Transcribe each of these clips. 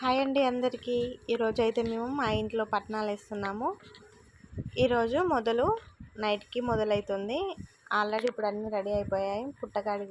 Hi అండి అందరికీ. ఈరోజు అయితే మేము మా ఇంట్లో పట్నాలు వేస్తున్నాము. ఈరోజు మొదలు నైట్కి మొదలవుతుంది ఆల్రెడీ ఇప్పుడు అన్నీ రెడీ అయిపోయాయి. పుట్టగాడి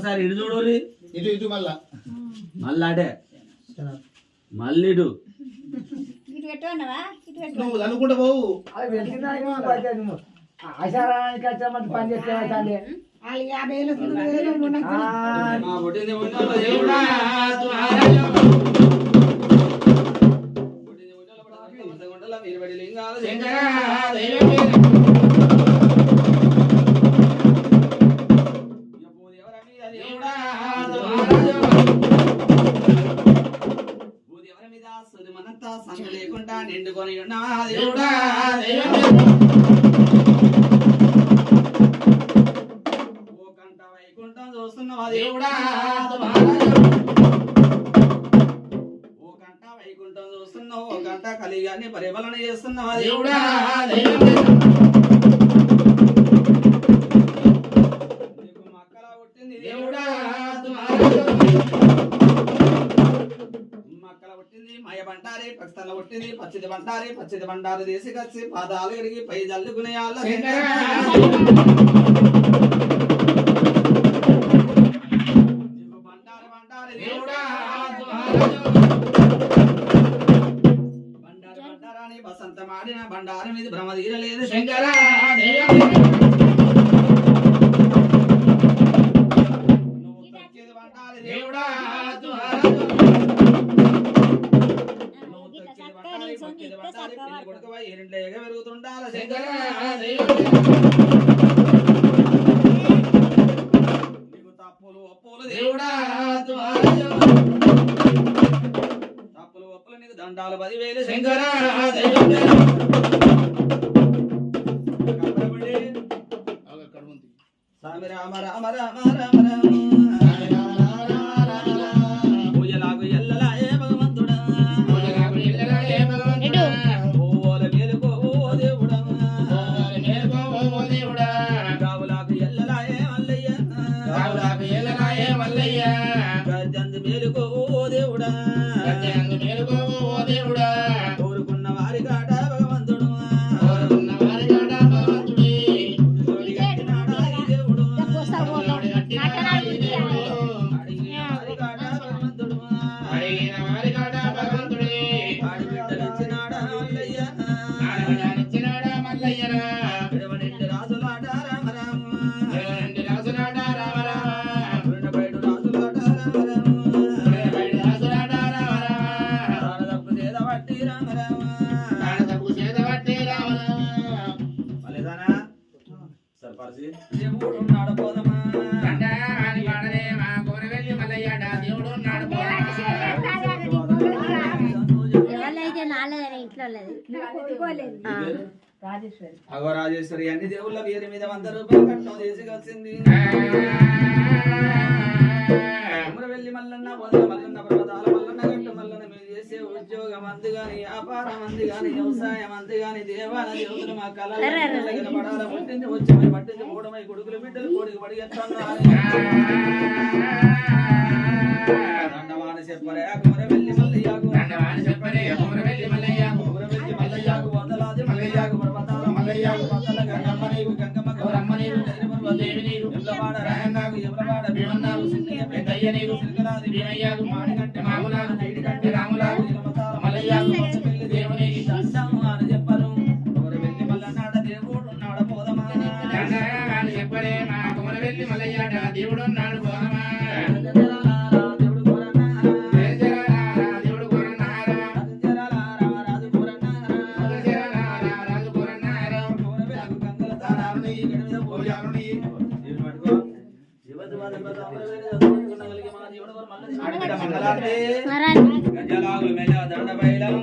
ఒకసారి ఇటు చూడోర్రి ఇటు ఇటు మళ్ళా. మళ్ళీ అటే. మళ్ళీ ఇటు. నువ్వు అనుకుంటా పోవు. ఆశారానికి వచ్చామంటే పని చేస్తే బంటారి పక్షల పుట్టింది పచ్చిది బంటారి పచ్చిది బంటారు తీసుకొచ్చి పాదాలు కడిగి పై జల్లుకునే దేవుడా బండారి పిల్లి కొడుకువై ఎరింట్లో ఎగ పెరుగుతుండాల. శంకర శంకర. దండాలు పదివేలు శంకర శంకర దైవమే కనబడి. అక్కడ ఉంది. స్వామి రామ రామ రామ రామ రామ. పూజలాగు ఎల్లలా ఏ భగవంతుడా ఓల మేలుకో ఓ దేవుడా. ఎల్లలా ఏ మల్లయ్య. అగో రాజేశ్వరి అన్ని దేవుళ్ళ పేరు మీద వంద రూపాయలు కట్నం తీసుకొచ్చింది వెళ్ళి మల్లన్న వ్యవసాయం అంది గాని దేవాల దేవుడు మా కళ పడాల. పుట్టింది వచ్చి మరి కొడుకులు బిడ్డలు కోడికి పడిగెత్తున్నారు దండవాని చెప్పరే కుమర వెళ్ళి మల్లయ్యాకు. కుమర వెళ్ళి మల్లయ్యాకు. వందలాది మల్లయ్యాకు పర్వతాల మల్లయ్యాకు వందల గంగమ్మ నీకు గంగమ్మ గౌరమ్మ దేవి నీకు ఎమ్లవాడ రాయన్నాకు భీమన్నాకు పెద్దయ్య భీమయ్యాకు మాడిగంటె దేవుడు నాడు పోదమా దేవుడు కోరన్నా రాజు కొరన్నారా గజలాగులు మెల్ల దండ బయలం